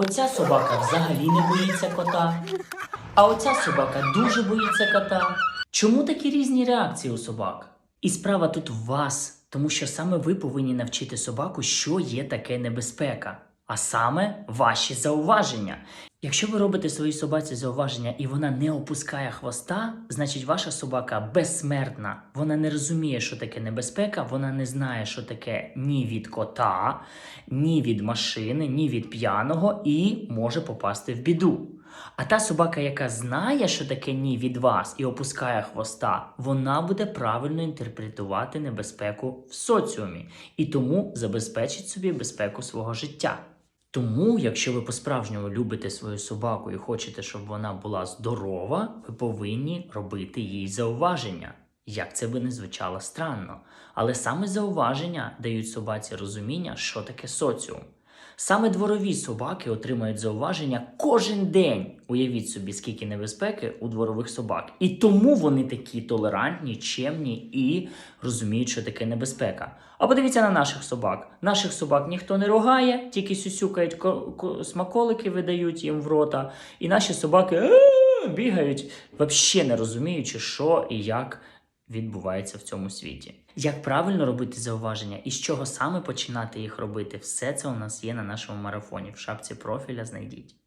Оця собака взагалі не боїться кота, а оця собака дуже боїться кота. Чому такі різні реакції у собак? І справа тут в вас, тому що саме ви повинні навчити собаку, що є таке небезпека, а саме ваші зауваження. Якщо ви робите своїй собаці зауваження і вона не опускає хвоста, значить ваша собака безсмертна. Вона не розуміє, що таке небезпека, вона не знає, що таке ні від кота, ні від машини, ні від п'яного і може попасти в біду. А та собака, яка знає, що таке ні від вас і опускає хвоста, вона буде правильно інтерпретувати небезпеку в соціумі і тому забезпечить собі безпеку свого життя. Тому, якщо ви по-справжньому любите свою собаку і хочете, щоб вона була здорова, ви повинні робити їй зауваження. Як це би не звучало странно. Але саме зауваження дають собаці розуміння, що таке соціум. Саме дворові собаки отримують зауваження кожен день. Уявіть собі, скільки небезпеки у дворових собак. І тому вони такі толерантні, чемні і розуміють, що таке небезпека. А подивіться на наших собак. Наших собак ніхто не ругає, тільки сюсюкають ко- ко- смаколики, видають їм в рота. І наші собаки бігають, взагалі не розуміючи, що і як відбувається в цьому світі. Як правильно робити зауваження і з чого саме починати їх робити, все це у нас є на нашому марафоні. В шапці профіля знайдіть.